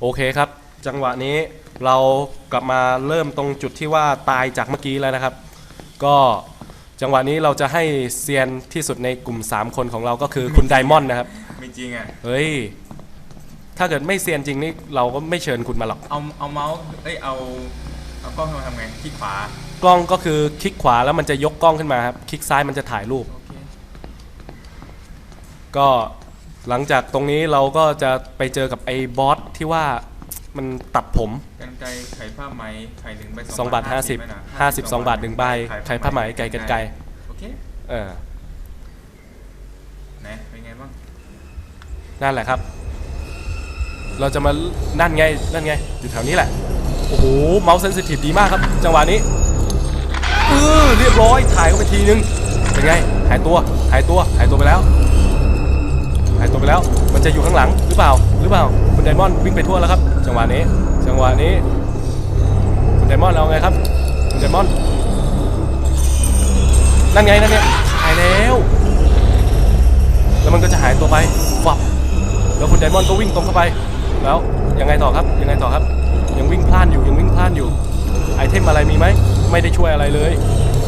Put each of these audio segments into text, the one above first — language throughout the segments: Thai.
โอเคครับ จังหวะนี้เรากลับมาเริ่มตรงจุดที่ว่าตายจากเมื่อกี้แล้วนะครับ ก็จังหวะนี้เราจะให้เซียนที่สุดในกลุ่ม 3 คนของเราก็คือคุณไดมอนด์นะครับ ไม่จริงอะ เฮ้ย ถ้าเกิดไม่เซียนจริงนี่เราก็ไม่เชิญคุณมาหรอก เอาเอาเมาส์เอ้ยเอาเอากล้องมาทำไงคลิกขวากล้องก็คือคลิกขวาแล้วมันจะยกกล้องขึ้นมาครับ คลิกซ้ายมันจะถ่ายรูปโอเคก็ หลังจากตรงนี้เราก็จะไปเจอกับไอ้บอสที่ว่ามันตัดผม กันไกรไขผ้าไหมไขหนึ่งใบ2บาทไหมนะ50 52บาท1ใบไข่ผ้าไหมไก่กันไกรโอเคเออไหนเป็นไงบ้างนั่นแหละครับ เราจะมานั่นไงนั่นไงอยู่แถวนี้แหละโอ้โหเมาส์เซนซิทีฟดีมากครับ จังหวะนี้เออเรียบร้อยถ่ายเข้าไปทีนึงเป็นไงหายตัวหายตัวหายตัวไปแล้ว หายตัวไปแล้ว มันจะอยู่ข้างหลังหรือเปล่า หรือเปล่า คุณไดมอนด์วิ่งไปทั่วแล้วครับ จังหวะนี้ จังหวะนี้ คุณไดมอนด์เอาไงครับ คุณไดมอนด์นั่นไงนั่นไงหายแล้ว แล้วมันก็จะหายตัวไปฟับแล้วคุณไดมอนด์ก็วิ่งตรงเข้าไป แล้วยังไงต่อครับ ยังไงต่อครับ ยังวิ่งพลานอยู่ ยังวิ่งพลานอยู่ ไอเทมอะไรมีไหม ไม่ได้ช่วยอะไรเลย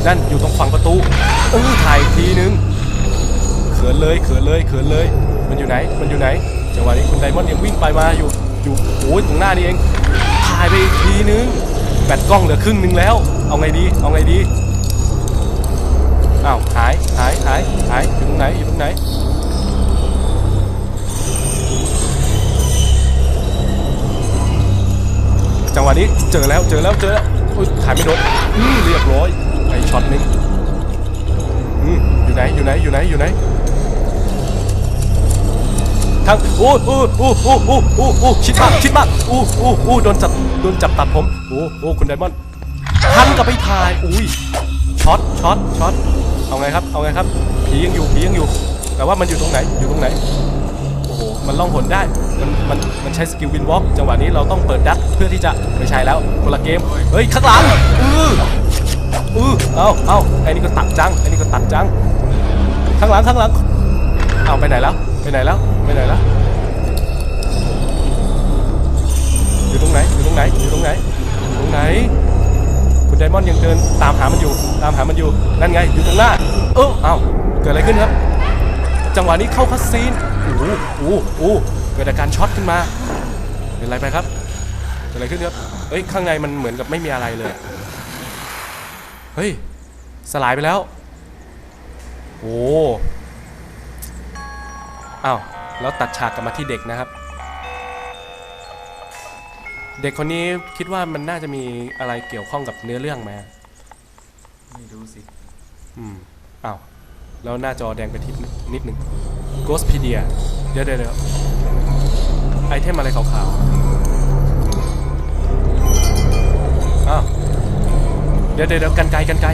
นั่นอยู่ตรงฝั่งประตูเออถ่ายอีกทีนึง เขินเลย เขินเลย เขินเลย มันอยู่ไหน มันอยู่ไหน จังหวะนี้คุณไดมอนด์ยังวิ่งไปมาอยู่ อยู่โอ้ยตรงหน้านี่เองถ่ายไปอีกทีนึง แบตกล้องเหลือครึ่งนึงแล้ว เอาไงดี เอาไงดี อ้าวหาย หาย หาย หายอยู่ตรงไหน อยู่ตรงไหนจังหวะนี้เจอแล้วเจอแล้วเจอแล้วอุ๊ยถ่ายไม่โดนเรียบร้อยไปช็อตหนึงอยู่ไหนอยู่ไหนอยู่ไหนอยู่ไหน ทางโอ้โอ้โอ้โอ้โอ้โอ้โอ้ชิดมากชิดมากโอ้โอ้โอ้โดนจับโดนจับตัดผมโอ้โอ้คุณไดมอนด์ทันกับไปถ่ายอุ้ยช็อตช็อตช็อตเอาไงครับเอาไงครับผียังอยู่ผียังอยู่ แต่ว่ามันอยู่ตรงไหนอยู่ตรงไหนโอ้โหมันล่องหนได้มันมันมันใช้สกิลวินวอล์กจังหวะนี้เราต้องเปิดดักเพื่อที่จะไม่ใช่แล้วคนละเกมเฮ้ยข้างหลังอืออือเอาเอาไอ้นี่ก็ตัดจังไอ้นี่ก็ตัดจังข้างหลังข้างหลังเอาไปไหนแล้ว ไปไหนแล้วไปไหนแล้วอยู่ตรงไหนอยู่ตรงไหนอยู่ตรงไหนอยู่ตรงไหน คุณไดมอนด์ยังเดินตามหามันอยู่ ตามหามันอยู่นั่นไงอยู่ตรงหน้า เออเอ้าเกิดอะไรขึ้นครับ จังหวะนี้เข้าคัสซีนโอ้โหโอ้โหโอ้โหเกิดอาการช็อตขึ้นมาเป็นไรไปครับเกิดอะไรขึ้นครับเอ้ยข้างในมันเหมือนกับไม่มีอะไรเลยเฮ้ยสลายไปแล้วโอ้ อ้าวแล้วตัดฉากกลับมาที่เด็กนะครับ เด็กคนนี้คิดว่ามันน่าจะมีอะไรเกี่ยวข้องกับเนื้อเรื่องไหมไม่รู้สิ อืมอ้าวแล้วหน้าจอแดงไปทิศนิดหนึ่ง Ghostpedia เดี๋ยวเดี๋ยวเดี๋ยวไอเทมอะไรขาวๆ อ้าวเดี๋ยวเดี๋ยวเดี๋ยวกันไกลกันไกล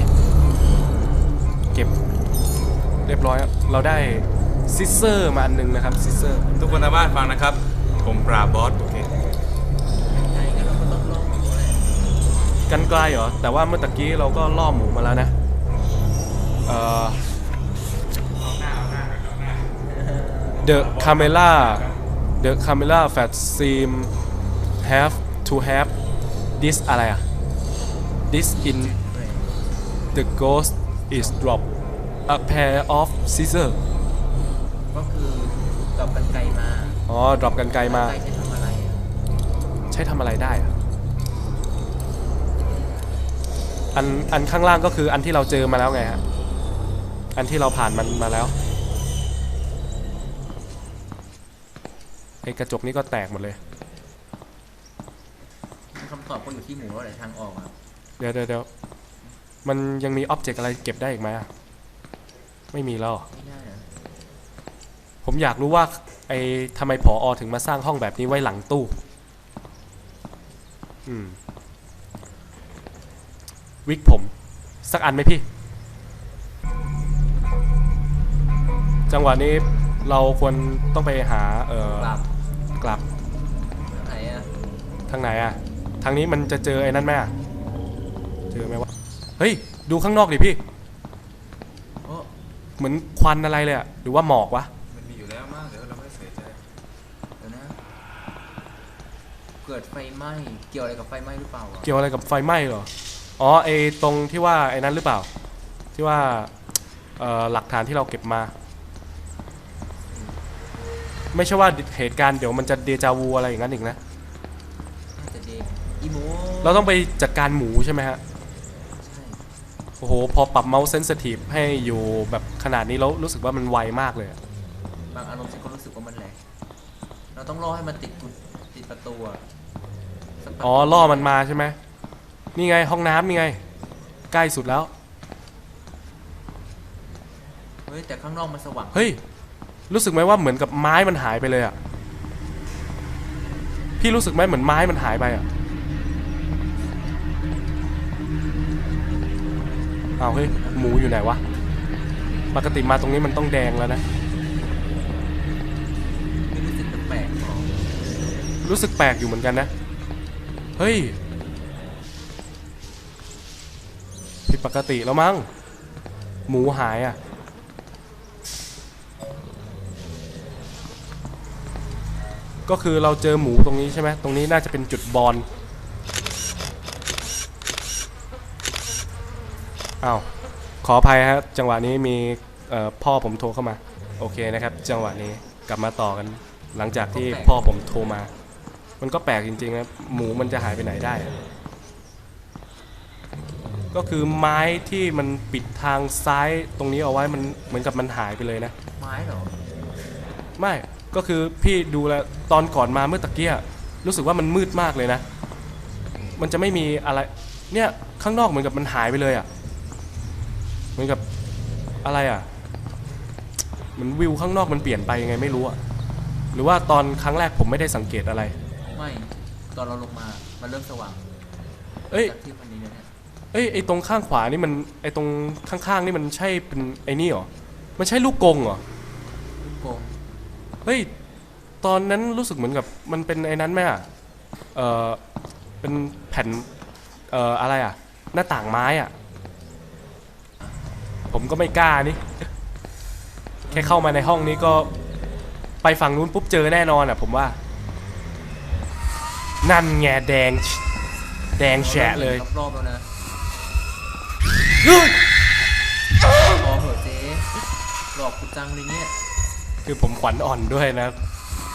เก็บ เรียบร้อยครับเราได้ ซิสเซอร์มาอันหนึงนะครับซิสเซอร์ทุกคนทางบ้านฟังนะครับ ผมปราบบอสโอเคกันไกลเหรอ แต่ว่าเมื่อตะกี้เราก็ล่อหมูมาแล้วนะเอ่อ The camera The camera fat seem have to have this อะไรอะ this in the ghost is drop a pair of scissors ก็คือ ดอกกันไกลมาอ๋อ drop กันไกลมาไกลจะทำอะไรอะใช้ทำอะไรได้อะอันอันข้างล่างก็คืออันที่เราเจอมาแล้วไงฮะ อันที่เราผ่านมันมาแล้วไอ้กระจกนี้ก็แตกหมดเลย คำตอบก็อยู่ที่หมูแล้วแหละทางออกอะเดี๋ยวเดี๋ยวเดี๋ยวมันยังมีอ็อบเจกต์อะไรเก็บได้อีกไหมอะไม่มีแล้วเหรอไม่ได้อะ ผมอยากรู้ว่าไอ้ทำไมผออถึงมาสร้างห้องแบบนี้ไว้หลังตู้ อืม วิกผม สักอันไหมพี่ จังหวะนี้เราควรต้องไปหา เอ่อกลับกลับ ไหนอะทางไหนอะทางนี้มันจะเจอไอ้นั่นไหมอะเจอไหมวะ เฮ้ย ดูข้างนอกดิพี่ โอ้เหมือนควันอะไรเลยอะหรือว่าหมอกวะ มันมีอยู่แล้วมากเดี๋ยวเราไม่เสียใจเดี๋ยวนะเกิดไฟไหม้เกี่ยวอะไรกับไฟไหม้หรือเปล่าอะเกี่ยวอะไรกับไฟไหม้เหรอ อ๋อไอตรงที่ว่าไอ้นั้นหรือเปล่า ที่ว่าเอ่อหลักฐานที่เราเก็บมา ไม่ใช่ว่าเหตุการณ์เดี๋ยวมันจะเดจาวูอะไรอย่างนั้นอีกนะ น่าจะเดงอีโมเราต้องไปจัดการหมูใช่ไหมฮะ ใช่โอ้โห พอปรับเมาส์เซนซิทีฟให้อยู่แบบขนาดนี้แล้วรู้สึกว่ามันไวมากเลยอะบางอารมณ์ฉันก็รู้สึกว่ามันแหลกเราต้องรอให้มันติดกุญติดประตูอะสักแป๊บ อ๋อล่อมันมาใช่ไหมนี่ไงห้องน้ำนี่ไง ใกล้สุดแล้ว เฮ้ยแต่ข้างนอกมันสว่างเฮ้ย รู้สึกไหมว่าเหมือนกับไม้มันหายไปเลยอะพี่รู้สึกไหมเหมือนไม้มันหายไปอะอ้าวเฮ้ยหมูอยู่ไหนวะปกติมาตรงนี้มันต้องแดงแล้วนะ ไม่รู้สึกแปลกๆหรอรู้สึกแปลกอยู่เหมือนกันนะ เฮ้ยผิดปกติแล้วมั้ง หมูหายอะ ก็คือเราเจอหมูตรงนี้ใช่ไหม ตรงนี้น่าจะเป็นจุดบอลอ้าวขออภัยฮะจังหวะนี้มีพ่อผมโทรเข้ามา โอเคนะครับ จังหวะนี้กลับมาต่อกันหลังจากที่พ่อผมโทรมา มันก็แปลกจริงๆนะหมูมันจะหายไปไหนได้อะก็คือไม้ที่มันปิดทางซ้ายตรงนี้เอาไว้มันเหมือนกับมันหายไปเลยนะ ไม้เหรอ ไม่ก็คือพี่ดูแลวตอนก่อนมาเมื่อตะเกียรู้สึกว่ามันมืดมากเลยนะ มันจะไม่มีอะไร เนี่ยข้างนอกเหมือนกับมันหายไปเลยอะ่ะ เหมือนกับอะไรอะ่ะเหมือนวิวข้างนอกมันเปลี่ยนไปยังไงไม่รู้อะ่ะ หรือว่าตอนครั้งแรกผมไม่ได้สังเกตอะไร ไม่ตอนเราลงมามันเริ่มสว่างเอ้ย จากที่วันนี้เนี่ยเอ้ยไอตรงข้างขวานี่มันไอตรงข้างๆนี่มันใช่เป็นไอนี่เหรอ มันใช่ลูกกงเหรอ ลูกโป่งเฮ้ย ตอนนั้นรู้สึกเหมือนกับมันเป็นไอ้นั้นไหมอะ เออเป็นแผ่น เอ่อ อะไรอะ หน้าต่างไม้อะ ผมก็ไม่กล้านี่ แค่เข้ามาในห้องนี้ก็ ไปฝั่งนู้นปุ๊บเจอแน่นอนอะ ผมว่า นั่นแงแดง แดงแฉะเลยรอบๆแล้วนะเฮ้ยพอเหอะเจ๊หลอกกูจังเลยเนี่ยคือผมขวัญอ่อนด้วยนะ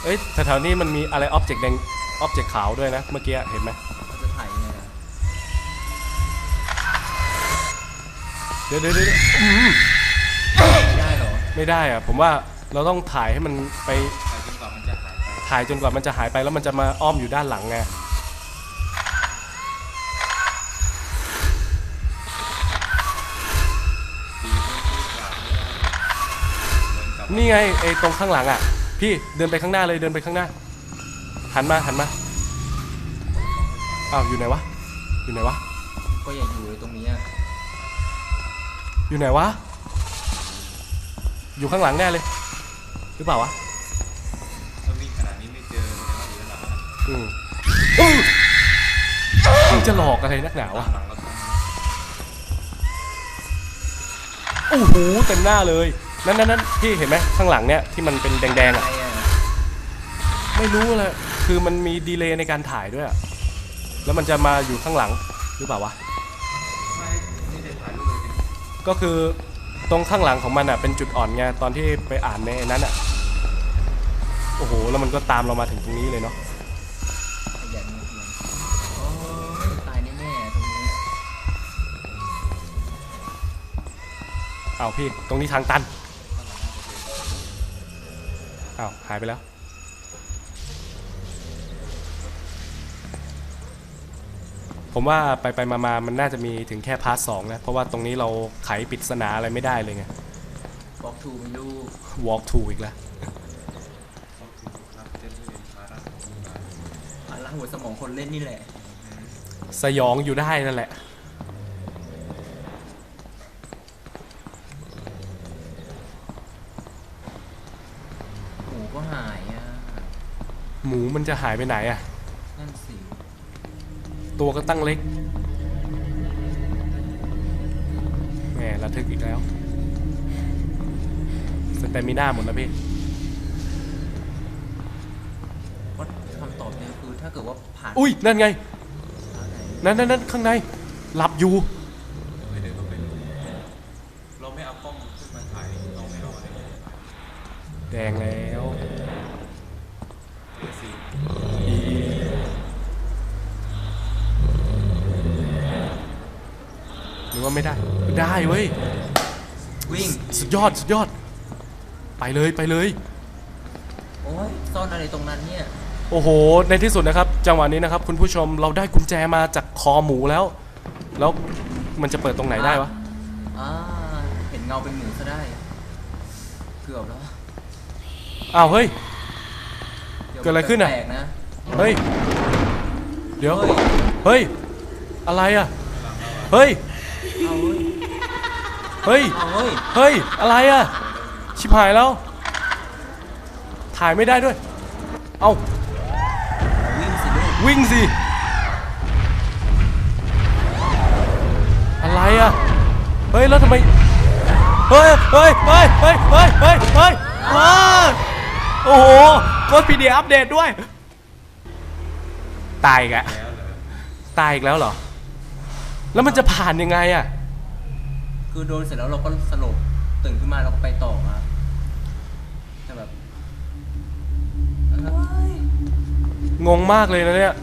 เอ้ยแถวๆนี้มันมีอะไรออบเจกต์แดงออบเจกต์ขาวด้วยนะ เมื่อกี้เห็นไหมเราจะถ่ายยังไงล่ะเดี๋ยวเดี๋ยวเดี๋ยวอืมไม่ได้เหรอไม่ได้อะผมว่าเราต้องถ่ายให้มันไป ถ่ายจนกว่ามันจะหายไปถ่ายจนกว่ามันจะหายไปแล้วมันจะมาอ้อมอยู่ด้านหลังไงปีที่กว่าเดินกลับนี่ไงไอ้ตรงข้างหลังอะ พี่เดินไปข้างหน้าเลยเดินไปข้างหน้า หันมาหันมาอ้าวอยู่ไหนวะ อยู่ไหนวะ ก็อย่าอยู่เลยตรงนี้อะอยู่ไหนวะ อยู่ข้างหลังแน่เลย หรือเปล่าวะ มึงจะหลอกอะไรนักหนาวะหลังเราต้องโอ้โหเต็มหน้าเลย นั่นนั่นนั่นพี่เห็นไหมข้างหลังเนี่ยที่มันเป็นแดงๆอะอะไม่รู้เลยคือมันมีดีเลย์ในการถ่ายด้วยอะแล้วมันจะมาอยู่ข้างหลังหรือเปล่าวะ ก็คือตรงข้างหลังของมันอะเป็นจุดอ่อนไงตอนที่ไปอ่านในนั้นอะ โอ้โห แล้วมันก็ตามเรามาถึงตรงนี้เลยเนาะ อ้าวพี่ตรงนี้ทางตันอ้าวหายไปแล้ว ผมว่าไปไปมามามันน่าจะมีถึงแค่พาร์ทสองนะ เพราะว่าตรงนี้เราไขปริศนาอะไรไม่ได้เลยไง บอกถูกไม่รู้ walk to อีกแล้วขอบคุณครับเจ้าที่เรียนพาระอะล้างหัวสมองคนเล่นนี่แหละ สยองอยู่ได้นั่นแหละ หมูก็หายอะ ห มูมันจะหายไปไหนอะนั่นสิตัวก็ตั้งเล็กแหมระทึกอีกแล้วสเตมิน่าหมดแล้วพี่เพราะคำตอบเนี่ยคือถ้าเกิดว่าผ่านอุ้ยนั่นไงทางไหนนั่นนั่นนั่นข้างใน หลับอยู่ไม่เดินเข้าไปดูเราไม่เอากล้องขึ้นมาถ่ายเราไม่เอาอะไรมาถ่ายแดงแล้ว เดี๋ยวสิ อีหรือว่าไม่ได้ ได้เว้ย วิ่ง สุดย อดสุดยอด ไปเลยไปเลย โอ้ยซ่อนอะไรตรงนั้นเนี่ยโอ้โห ในที่สุดนะครับ จังหวะนี้นะครับ คุณผู้ชมเราได้กุญแจมาจากคอหมูแล้ว แล้วมันจะเปิดตรงไหนได้วะอ่าเห็นเงาเป็นหมูซะได้ เกือบแล้วอ้าวเฮ้ยดี๋ยวเกิดอะไรขึ้นอะ แปลกๆนะเฮ้ย เดี๋ยว เฮ้ย เฮ้ย อะไรอะ เฮ้ยเอาเฮ้ย เฮ้ย เฮ้ย เฮ้ย อะไรอะ ชิบหายแล้ว ถ่ายไม่ได้ด้วย เอาวิ่งสิลูกวิ่งสิ อะไรอะ เฮ้ย แล้วทำไม เฮ้ย เฮ้ย เฮ้ย เฮ้ย เฮ้ย เฮ้ยเฮ้ยอ้าโอ้โหโค้ดพีดีอัปเดตด้วย ตายอีกะแล้วตายอีกแล้วเหรอ แล้วมันจะผ่านยังไงอะ คือโดนเสร็จแล้วเราก็สลบตื่นขึ้นมาเราก็ไปต่อมาแต่แบบเอ้ยงงมากเลยนะเนี่ย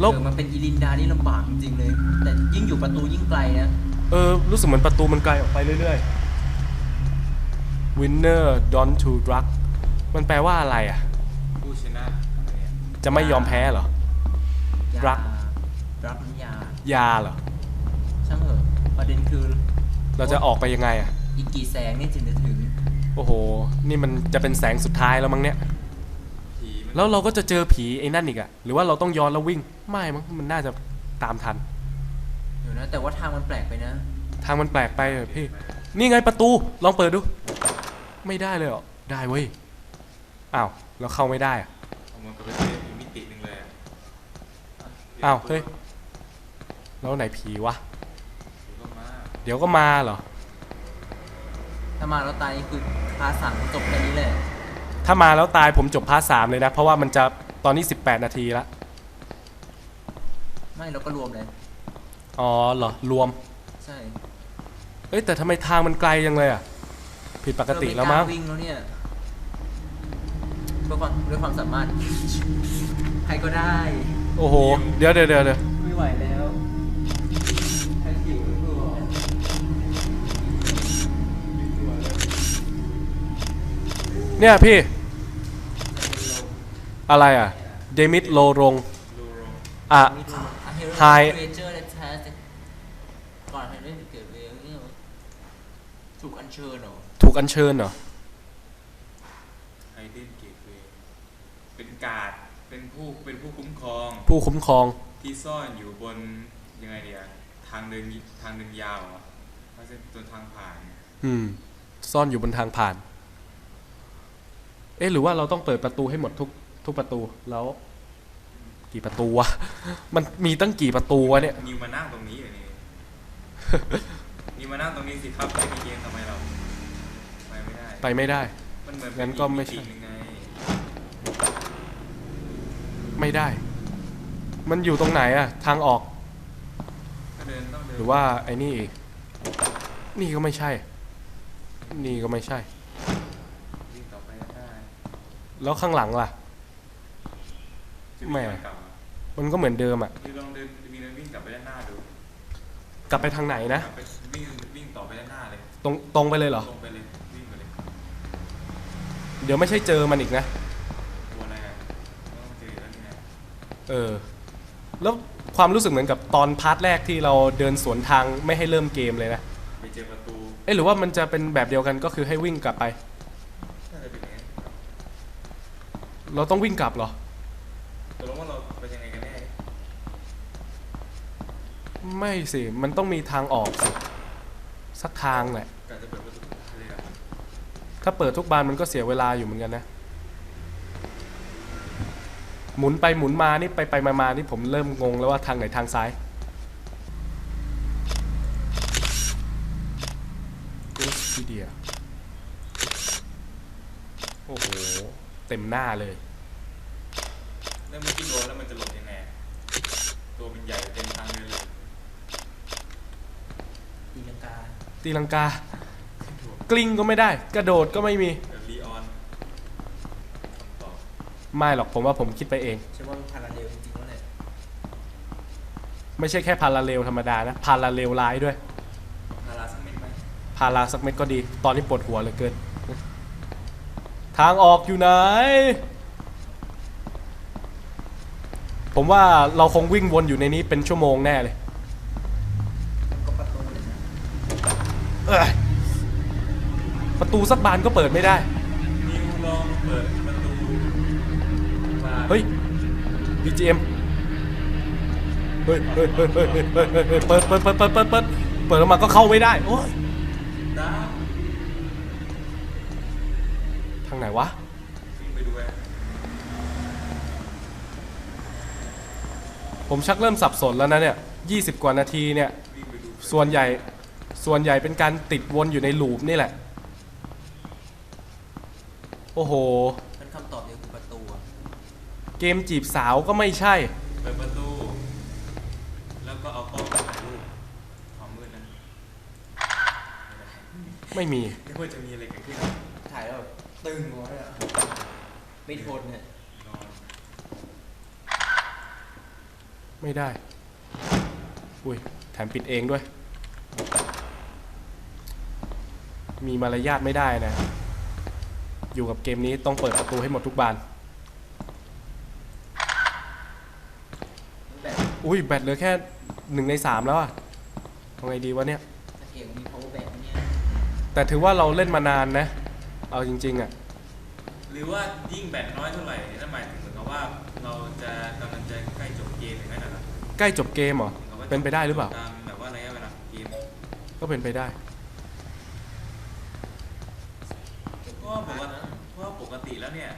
แล้วเออมันเป็นอีลินดานี่ลำบากจริงๆเลย แต่ยิ่งอยู่ประตูยิ่งไกลนะเออรู้สึกเหมือนประตูมันไกลออกไปเรื่อยๆ winner don't to drug มันแปลว่าอะไรอะ ผู้ชนะอะไรเนี่ยจะไม่ยอมแพ้เหรอ ยารัก รักน้ำยา ยาเหรอ ช่างเถอะประเด็นคือ เราจะออกไปยังไงอะ อีกกี่แสงนี่ถึงจะถึง โอ้โห นี่มันจะเป็นแสงสุดท้ายแล้วมั้งเนี่ย ผีมันแล้วเราก็จะเจอผีไอ้นั่นอีกอะหรือว่าเราต้องย้อนแล้ววิ่ง ไม่มั้ง มันน่าจะตามทัน เดี๋ยวนะ แต่ว่าทางมันแปลกไปนะ ทางมันแปลกไปอะพี่ นี่ไงประตู ลองเปิดดู ไม่ได้เลยเหรอ ได้เว้ย อ้าวแล้วเข้าไม่ได้อะ เอามันก็เป็นอีกมิติหนึ่งเลยอะอ้าวเฮ้ย แล้วไหนผีวะเดี๋ยวก็มา เดี๋ยวก็มาเหรอ ถ้ามาแล้วตายนี่คือพาสั่งจบแค่นี้แหละถ้ามาแล้วตายผมจบพาร์ทสามเลยนะ เพราะว่ามันจะตอนนี้ 18 นาทีละไม่เราก็รวมเลย อ๋อเหรอ รวม ใช่เอ้ยแต่ทำไมทางมันไกลจังเลยอะ ผิดปกติแล้วมั้ง เริ่ไกาวิ่งแล้วเนี่ยด้วยความด้วยความสามารถ ใครก็ได้ โอ้โห เดี๋ยวเดี๋ยวเดี๋ยวเดี๋ยวไม่ไหวแล้ว เนี่ยพี่ อะไรอะ เดมิดโลรงดูโรงอะมีตัว A hero High- creature that has ก่อนให้ได้เกิดเวลเนี่ยถูกอัญเชิญเหรอถูกอัญเชิญเหรอไฮเดนเกตเวย์เป็นการ์ดเป็นผู้เป็นผู้คุ้มครองผู้คุ้มครอง ที่ซ่อนอยู่บนยังไงเดียทางเดินทางเดินยาวเหรอไม่ใช่จนทางผ่าน อืม ซ่อนอยู่บนทางผ่าน เอ๊ะหรือว่าเราต้องเปิดประตูให้หมดทุกทุกประตูแล้ว กี่ประตูวะ มันมีตั้งกี่ประตูวะเนี่ยนิวมานั่งตรงนี้อยู่นี่ นิวมานั่งตรงนี้สิครับไม่มีเกมทำไมเราไปไม่ได้ ไปไม่ได้ มันเหมือนงั้นก็ไม่ใช่ติหนึ่งไงไม่ได้ มันอยู่ตรงไหนอะทางออกก็เดินต้องเดินหรือว่าไอ้นี่อีกนี่ก็ไม่ใช่ นี่ก็ไม่ใช่วิ่งต่อไปได้ แล้วข้างหลังล่ะจะแหม่วิ่งกลับอะมันก็เหมือนเดิมอะคือลองเดินมีเดินวิ่งกลับไปด้านหน้าดูกลับไปทางไหนนะกลับไปวิ่งวิ่งต่อไปด้านหน้าเลยตรงตรงไปเลยเหรอตรงไปเลยวิ่งไปเลยเดี๋ยวไม่ใช่เจอมันอีกนะตัวอะไรอะต้องเจอแล้วนี่ไงเออแล้วความรู้สึกเหมือนกับตอนพาร์ทแรกที่เราเดินสวนทางไม่ให้เริ่มเกมเลยนะไปเจอประตูเอ๊ะหรือว่ามันจะเป็นแบบเดียวกันก็คือให้วิ่งกลับไป น่าจะเป็นอย่างนี้น เราต้องวิ่งกลับเหรอตกลงว่าเราไปยังไงกันแน่ไม่สิมันต้องมีทางออกสิสักทางแหละกาจะเปิดประตูเลยอะถ้าเปิดทุกบานมันก็เสียเวลาอยู่เหมือนกันนะ หมุนไปหมุนมานี่ไปไปมามานี่ผมเริ่มงงแล้วว่าทางไหนทางซ้ายกูสเดียโอ้โห เต็มหน้าเลยได้แล้วเมื่อกี้โดนแล้วมันจะหลบยังไงตัวมันใหญ่เต็มทางเลยเลยตีลังกาตีลังกา กลิ้งก็ไม่ได้ กระโดดก็ไม่มีเดี๋ยวรีออนคำตอบไม่หรอกผมว่าผมคิดไปเอง ใช่ว่ามันพาราเรลจริงๆแล้วแหละไม่ใช่แค่พาราเรลธรรมดานะ พาราเรลร้ายด้วย พาราสักเม็ดไหมพาราสักเม็ดก็ดี ตอนนี้ปวดหัวเหลือเกิน ทางออกอยู่ไหน ผมว่าเราคงวิ่งวนอยู่ในนี้เป็นชั่วโมงแน่เลยเอ้ประตูสักบานก็เปิดไม่ได้ นิวลองเปิดประตูบานเฮ้ย BGM เฮ้ยเฮ้ยเฮ้ยเฮ้ยเฮ้ยเฮ้ยเปิดเปิดเปิดเปิดเปิดเปิดเปิดแล้วมันก็เข้าไม่ได้ โอ้ย วะวิ่งไปดูแอร์ผมชักเริ่มสับสนแล้วนะเนี่ย20 กว่านาทีเนี่ยวิ่งไปดูส่วนใหญ่ ส่วนใหญ่เป็นการติดวนอยู่ในลูปนี่แหละ โอ้โหมันคำตอบเดียวคือประตูอะเกมจีบสาวก็ไม่ใช่เปิดประตู แล้วก็เอากล้องมาถ่ายรูปความมืดนะ ไม่มีนึกว่าจะมีอะไรเกิดขึ้น ตึงไว้อะไม่ทนเนี่ยนอนไม่ได้ อุ้ย แถมปิดเองด้วย มีมารยาทไม่ได้นะ อยู่กับเกมนี้ต้องเปิดประตูให้หมดทุกบานแบบอุ้ย แบตเหลือแค่หนึ่งในสามแล้วอะทำไงดีวะเนี่ยตะเกียงมี power bank เนี่ยแต่ถือว่าเราเล่นมานานนะ เอาจริงๆอะหรือว่ายิ่งแบตน้อยเท่าไหร่นั่นหมายถึงเหมือนกับว่าเราจะกำลังจะใกล้จบเกมอย่างนั้นนะครับใกล้จบเกมเหรอหมือกับว่าเป็นไปได้หรือเปล่า ตามแบบว่าระยะเวลาของเกมก็เป็นไปได้ เพราะว่าปกติเพราะว่าปกติแล้วเนี่ย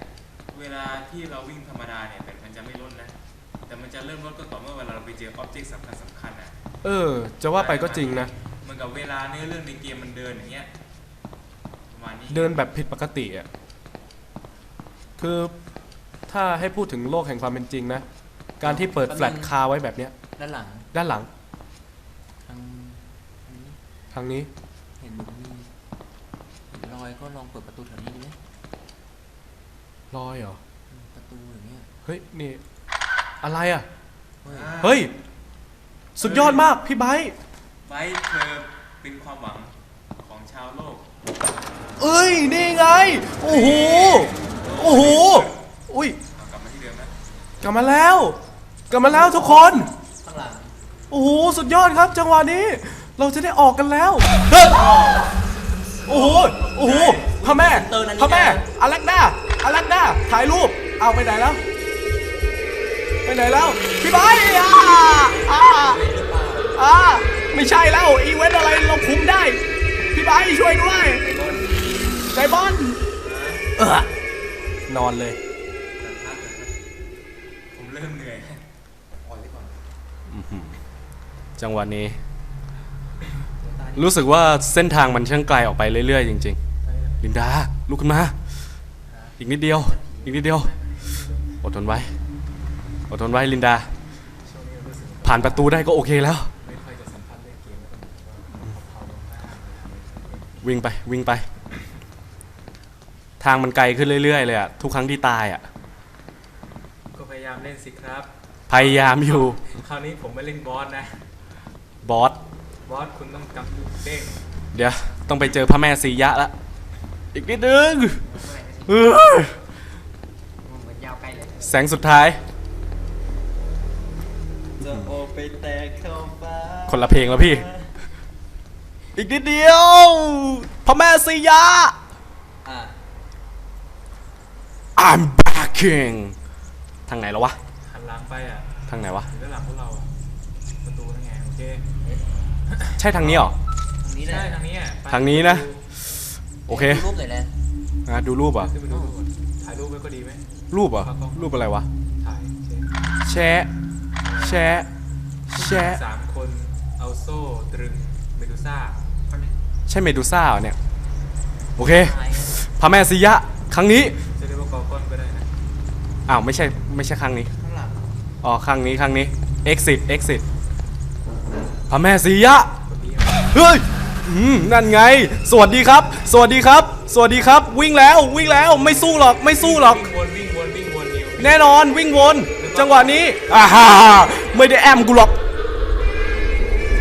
เวลาที่เราวิ่งธรรมดาเนี่ยแบตมันจะไม่ลดนะ แต่มันจะเริ่มลดก็ต่อเมื่อเวลาเราไปเจออ็อบเจกต์สำคัญสำคัญๆอะเออ จะว่าไปก็จริงนะ เหมือนกับเวลาเนื้อเรื่องในเกมมันเดินอย่างเงี้ย ประมาณนี้เดินแบบผิดปกติอะ คือถ้าให้พูดถึงโลกแห่งความเป็นจริงนะ การที่เปิดแฟลชคาไว้แบบเนี้ย ด้านหลังด้านหลังทางนี้ทางนี้เห็นมันมีเห็นรอยก็ลองเปิดประตูแถวนี้ดูไหมรอยเหรออืมประตูอย่างเงี้ยเฮ้ย นี่ อะไรอะ เฮ้ยอ่าเฮ้ย สุดยอดมาก พี่ไบร์ทไว้เธอเป็นความหวังของชาวโลก เอ้ยนี่ไง โอ้โห โอ้โห อุ้ยเอากลับมาที่เดิมนะกลับมาแล้ว กลับมาแล้วทุกคน ข้างหลังโอ้โห สุดยอดครับจังหวะนี้ เราจะได้ออกกันแล้วเฮ้ยโอ้โห โอ้โหพ่อแม่พ่อแม่อเล็กด้าอเล็กด้าถ่ายรูป เอาไปไหนแล้ว ไปไหนแล้ว พี่ไบร์ทอ่าอ่าอ่าไม่ใช่แล้ว อีเวนต์อะไรเราคุมได้ พี่ไบร์ทช่วยด้วย ใจบอลเออนอนเลยแต่พักแต่พักผมเริ่มเหนื่อยปล่อยไว้ก่อนจังหวะนี้ รู้สึกว่าเส้นทางมันช่างไกลออกไปเรื่อยๆจริงๆ ลินดา ลุกขึ้นมา อีกนิดเดียว อีกนิดเดียว อดทนไว้ อดทนไว้ลินดา ผ่านประตูได้ก็โอเคแล้ว วิ่งไป วิ่งไป ทางมันไกลขึ้นเรื่อยๆเลยอะทุกครั้งที่ตายอะก็พยายามเล่นสิครับ พยายามอยู่ คราวนี้ผมไม่เล่นบอสนะ บอส บอสคุณต้องกำเด้งเดี๋ยว ต้องไปเจอพระแม่สียะละ อีกนิดนึงเอ้ยเหมือนยาวไกลเลยแสงสุดท้าย จะโอไปแตกเข้าฟ้าคนละเพลงแล้วพี่ อีกนิดเดียว พระแม่สียะ อะ I'm backing ทางไหนแล้ววะ หันหลังไปอะทางไหนวะ อยู่ด้านหลังพวกเราอะประตูนั่นไงโอเคใช่ทางนี้เหรอ ตรงนี้นะใช่ทางนี้อะไปทางนี้นะ โอเคดูรูปหน่อยนะอะดูรูปเหรอะ ขึ้นไปดูก่อนถ่ายรูปไว้ก็ดีไหมรูปเหรอะ รูปอะไรวะ ถ่ายเช็คแชะแชะแชะสามคนเอาโซ่ตรึงเมดูซ่าใช่เมดูซ่าเหรอเนี่ย โอเค พระแม่สียะ ครั้งนี้ กกอก้อนก็ได้นะอ้าวไม่ใช่ไม่ใช่ครั้งนี้ ข้างหอ๋อข้งนี้ข้งนี้ exit exit พระแม่สียะ เฮ้ยอืมนั่นไง สวัสดีครับ สวัสดีครับ สวัสดีครับ วิ่งแล้ววิ่งแล้วไม่สู้หรอกไม่สู้หรอก วิ่งวนวิ่งวนวิ่งวนนิวแน่นอนวิ่งวน จังหวะนี้อ่าฮ่าไม่ได้แอมกูหรอก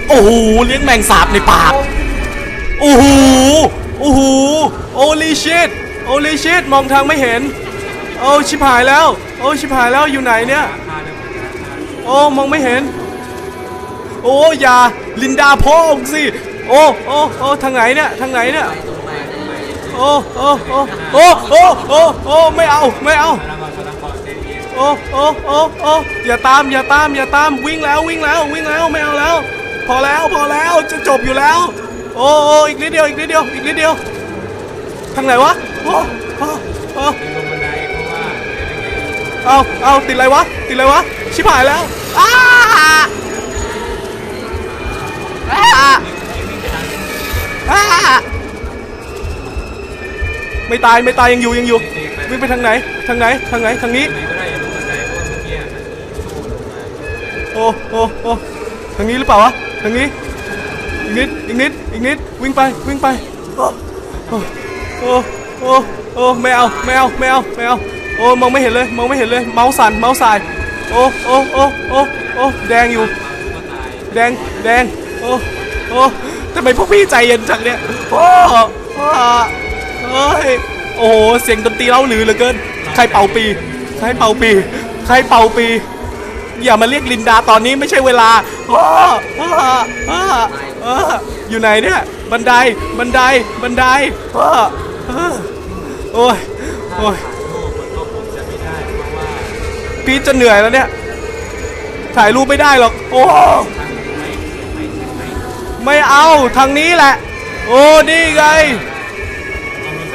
โอ้โหเลี้ยงแมงสาบในปาก โอ้โหโอ้โหโอลิชิต โอลิชิตมองทางไม่เห็น โอ้ชิบหายแล้ว โอ้ชิบหายแล้วอยู่ไหนเนี่ย โอ้มองไม่เห็น โอ้อย่าลินดาพ่อมึงสิ โอ้โอ้โอ้ทางไหนเนี่ยทางไหนเนี่ย โอ้โอ้โอ้โอ้โอ้โอ้โอ้ไม่เอาไม่เอา โอ้โอ้โอ้โอ้อย่าตามอย่าตามอย่าตามวิ่งแล้ววิ่งแล้ววิ่งแล้วไม่เอาแล้ว พอแล้วพอแล้วจะจบอยู่แล้ว โอ้โอ้อีกนิดเดียวอีกนิดเดียวอีกนิดเดียว ทางไหนวะโอ้โอ้โอ้ดึงลงบันไดเพราะว่าเอาเอาติดอะไรวะ ติดอะไรวะ ชิบหายแล้วอ้าอ้าอ้าไม่ตายไม่ตายยังอยู่ยังอยู่วิ่งไปทางไหน ทางไหน ทางไหน ทางนี้ โอ้โอ้โอ้ทางนี้หรือเปล่าวะ ทางนี้ อีกนิด อีกนิด อีกนิด วิ่งไป วิ่งไปโอ้ โอ้โอ้โอ้ไม่เอาไม่เอาไม่เอาไม่เอาโอ้มองไม่เห็นเลยมองไม่เห็นเลยเมาส์สั่นเมาส์สายโอ้โอ้โอ้โอ้โอ้แดงอยู่ แดงแดงโอ้โอ้ทำไมพวกพี่ใจเย็นจังเนี่ยโอ้โอ้เฮ้ยโอ้โหเสียงดนตรีเล่าหลือเหลือเกิน ใครเป่าปี ใครเป่าปี ใครเป่าปี อย่ามาเรียกลินดาตอนนี้ไม่ใช่เวลาโอ้โอ้โอ้โอ้อยู่ไหนเนี่ย บันได บันได บันไดโอ้โอ้โอ้ย โอ้ยรูปมันก็คงจะไม่ได้เพราะว่าปีดจะเหนื่อยแล้วเนี่ย ถ่ายรูปไม่ได้หรอก โอ้ไม่ไม่ไม่ไม่เอาทางนี้แหละ โอ้ นี่ไง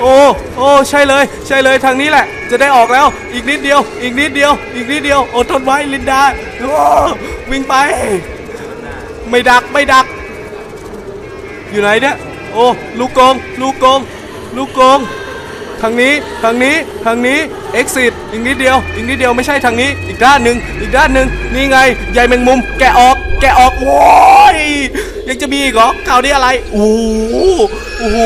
โอ้ โอ้ ใช่เลย ใช่เลยทางนี้แหละ จะได้ออกแล้ว อีกนิดเดียว อีกนิดเดียว อีกนิดเดียว อดทนไว้ลินดา โอ้ วิ่งไป ไม่ดัก ไม่ดัก อยู่ไหนเนี่ยโอ้ลูกกงลูกกงลูกกงทางนี้ทางนี้ทางนี้ exit อีกนิดเดียวอีกนิดเดียวไม่ใช่ทางนี้ อีกด้านหนึ่งอีกด้านหนึ่งนี่ไงใยแมงมุม แกะออกแกะออกโอ้ยยังจะมีอีกเหรอคราวนี้อะไรโอ้โหโอ้โห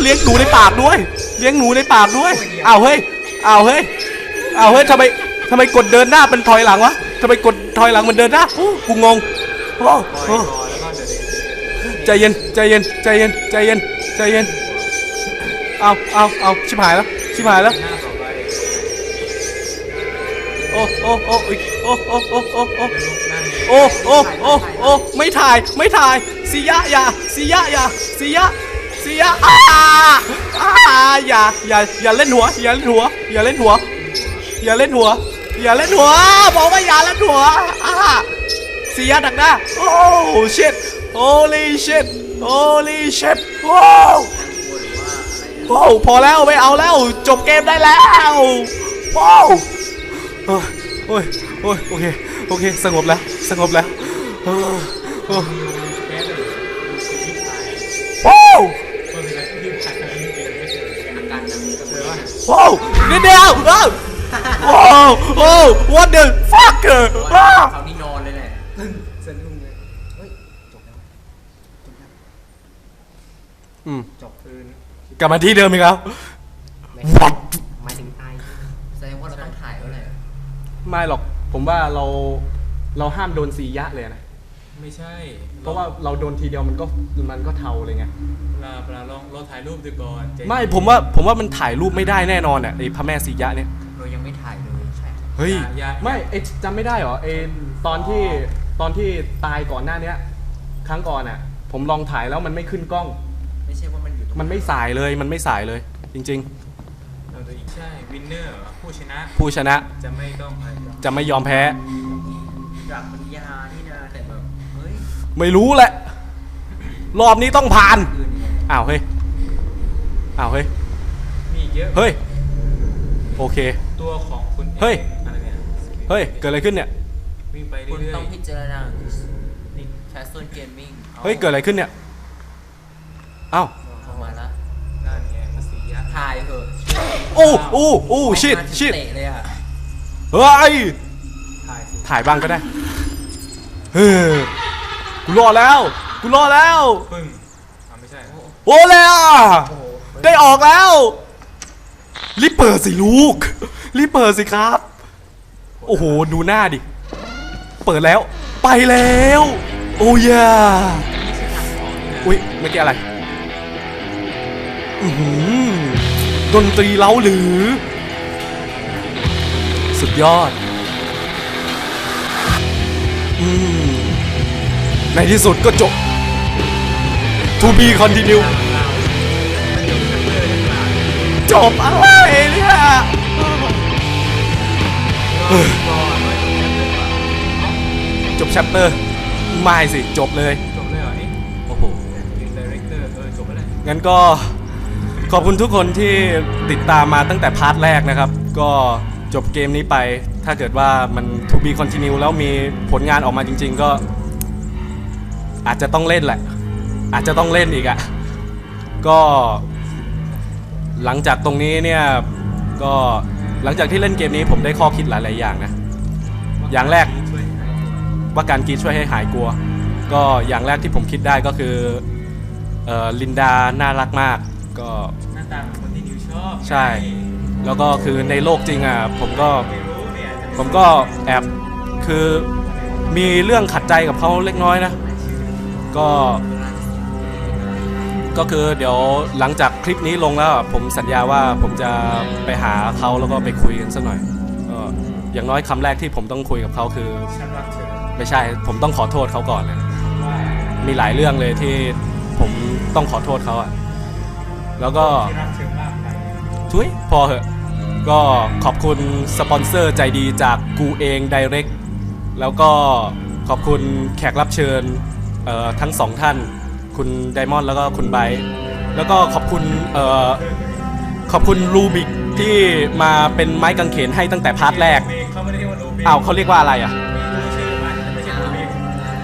เลี้ยงหนูในปากด้วย เลี้ยงหนูในปากด้วยอ้าวเฮ้ยอ้าวเฮ้ยอ้าวเฮ้ยทำไมทำไมกดเดินหน้าเป็นถอยหลังวะทำไมกดถอยหลังมันเดินหน้ากูงงโอ้ ใจเย็นใจเย็นใจเย็นใจเย็นใจเย็นเอาเอาเอาชิบหายแล้วชิบหายแล้วโอ้โอ้โอ้โอ้โอ้โอ้โอ้โอ้โอ้โอ้โอ้โอ้ไม่ถ่ายไม่ถ่ายสียะอย่าสียะอย่าสียะสียะอ้าอาอย่าอย่าอย่าเล่นหัวอย่าเล่นหัวอย่าเล่นหัวอย่าเล่นหัวอย่าเล่นหัวบอกว่าอย่าเล่นหัวอ้าสียะดักหน้าโอ้ shit holy shit holy shit ว้าวโอ้พอแล้วไม่เอาแล้ว จบเกมได้แล้วว้าวโอ้ยโอ้ยโอเคโอเค สงบแล้ว สงบแล้วว้าวว้าวนิดเดียวว้าวว้าว what the fuck ว้าวเขานี่นอนเลยแหละสนุกเลยเฮ้ยจบแล้วจบแล้ว อืมจบคืนกลับมาที่เดิมอีกแล้ว What หมายถึงตายแสดงว่าเราต้องถ่ายแล้วแหละไม่หรอกผมว่าเราเราห้ามโดนสียะเลยนะ ไม่ใช่เพราะว่าเราโดนทีเดียวมันก็มันก็เทาเลยไงเวลาเวลาลองเราถ่ายรูปดูก่อนใจไม่ผมว่าผมว่ามันถ่ายรูปไม่ได้แน่นอนอะไอ้พระแม่สียะเนี่ย เรายังไม่ถ่ายเลยใช่เฮ้ยอย่าอย่าไม่ไอจำไม่ได้เหรอไอตอนที่ตอนที่ตายก่อนหน้าเนี้ย ครั้งก่อนอะ ผมลองถ่ายแล้วมันไม่ขึ้นกล้องไม่ใช่ว่า มันอยู่ตรงมันไม่สายเลยมันไม่สายเลย จริง เราตัวอีกใช่วินเนอร์ผู้ชนะๆ ผู้ชนะจะไม่ต้องอะไรหรอกจะไม่ยอมแพ้หลักปัญญานี่นะแต่แบบเฮ้ยไม่รู้แหละ รอบนี้ต้องผ่านคืนไงอ้าวเฮ้ยอ้าวเฮ้ยมีอีกเยอะเฮ้ยโอเค ตัวของคุณเฮ้ยอะไรเนี่ยเฮ้ยเกิดอะไรขึ้นเนี่ยวิ่งไปคุณเรื่อยต้องพิจารณาๆนี่แฟชั่นเกมมิ่งเฮ้ยเกิดอะไรขึ้นเนี่ยอ้าวเข้ามาแล้วด้านไงมา สียะถ่ายเถอะอู้อู้อู้ชิดมาถึงชิดเตะเลยอะเฮ้ยถ่ายสิถ่ายบ้างก็ได้เฮ้ยกูรอดแล้วกูรอดแล้วปึ้งอ่าไม่ใช่โอ้เลยอะได้ออกแล้วรีบเปิดสิลูกรีบเปิดสิครับ โอ้โหดูหน้าดิ เปิดแล้ว ไปแล้ว โอ้ยา อุ้ยเมื่อกี้อะไร อือหือ ดนตรีเล้าหรือ สุดยอด อืม ในที่สุดก็จบ To be continue จบอะไรเนี่ยเออจบแชปเตอร์ ไม่สิ จบเลย จบเลยเหรอนี่โอ้โห เป็นดีเรคเตอร์เออจบแล้วแหละงั้นก็ ขอบคุณทุกคนที่ติดตามมาตั้งแต่พาร์ทแรกนะครับ ก็จบเกมนี้ไป ถ้าเกิดว่ามัน to be continue แล้วมีผลงานออกมาจริง ๆ ก็ อาจจะต้องเล่นแหละ อาจจะต้องเล่นอีกอะก็ หลังจากตรงนี้เนี่ย ก็หลังจากที่เล่นเกมนี้ผมได้ข้อคิดหลาย ๆ อย่างนะ อย่างแรกว่าการกรีช่วยให้หายกลัว ก็อย่างแรกที่ผมคิดได้ก็คือออลินดาน่ารักมาก ก็หน้าตาเป็นคนที่นิวชอบใช่ แล้วก็คือในโลกจริงอะผมก็ไม่รู้เนี่ยจะผมก็แอบคือมีเรื่องขัดใจกับเขาเล็กน้อยนะ ก็ ก็คือเดี๋ยวหลังจากคลิปนี้ลงแล้วอะผมสัญญาว่าผมจะไปหาเขาแล้วก็ไปคุยกันสักหน่อยก็อย่างน้อยคำแรกที่ผมต้องคุยกับเขาคือ ฉันรักเธอไม่ใช่ ผมต้องขอโทษเขาก่อนนะว่ามีหลายเรื่องเลยที่ผมต้องขอโทษเขาอะ แล้วก็ทุยพอเหอะก็ขอบคุณสปอนเซอร์ใจดีจากกูเอง Direct แล้วก็ขอบคุณแขกรับเชิญทั้งสองท่าน คุณไดมอนด์แล้วก็คุณไบร์แล้วก็ขอบคุณออขอบคุณรูบิกที่มาเป็นไม้กางเขนให้ตั้งแต่พาร์ทแรกเขาไม่ได้เรียกว่าโรบิอ้าวเขาเรียกว่าอะไรอะ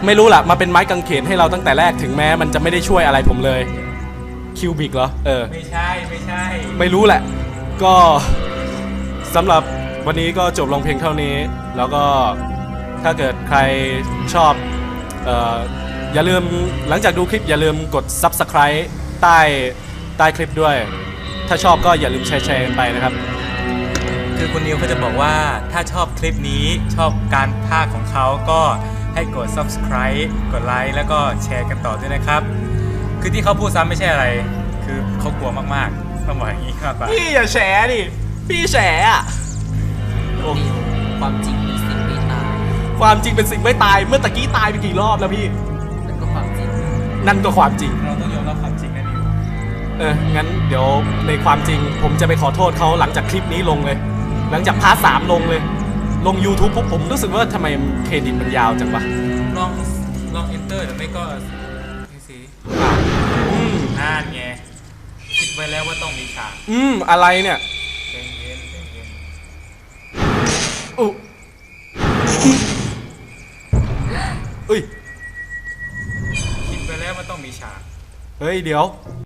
ไม่รู้ล่ะ มาเป็นไม้กางเขนให้เราตั้งแต่แรกถึงแม้มันจะไม่ได้ช่วยอะไรผมเลย คิวบิกเหรอ เออ ไม่ใช่ ไม่ใช่ ไม่รู้แหละ ก็สำหรับวันนี้ก็จบลงเพียงเท่านี้ แล้วก็ถ้าเกิดใครชอบเอ่ออย่าลืมหลังจากดูคลิปอย่าลืมกด Subscribe ใต้ใต้คลิปด้วย ถ้าชอบก็อย่าลืมแชร์แชร์กันไปนะครับ คือคุณนิวเขาจะบอกว่าถ้าชอบคลิปนี้ชอบการภาคของเขาก็ให้กด subscribe กดไลค์แล้วก็แชร์กันต่อด้วยนะครับ คือที่เขาพูดซ้ำไม่ใช่อะไร คือเขากลัวมากๆต้องบอกอย่างนี้มากกว่าพี่อย่าแฉดิ พี่แฉอะโอ้นิวความจริงเป็นสิ่งไม่ตายความจริงเป็นสิ่งไม่ตาย เมื่อตะกี้ตายไปกี่รอบแล้วพี่ นั่นก็ความจริงนั่นก็ความจริง เราต้องยอมรับความจริงนะนิวเออ งั้นเดี๋ยวในความจริง ผมจะไปขอโทษเขาหลังจากคลิปนี้ลงเลย หลังจากพาร์ทสามลงเลย ลง YouTube ปุ๊บผมรู้สึกว่าทำไมเครดิตมันยาวจังวะ ลองลอง enter หรือไม่ก็นี่สิ อืมน่านไงคิดไว้แล้วว่าต้องมีฉากอืมอะไรเนี่ยเย็นเย็นเย็นอุ๊อุ้ย คิดไว้แล้วว่าต้องมีฉาก เฮ้ยเดี๋ยว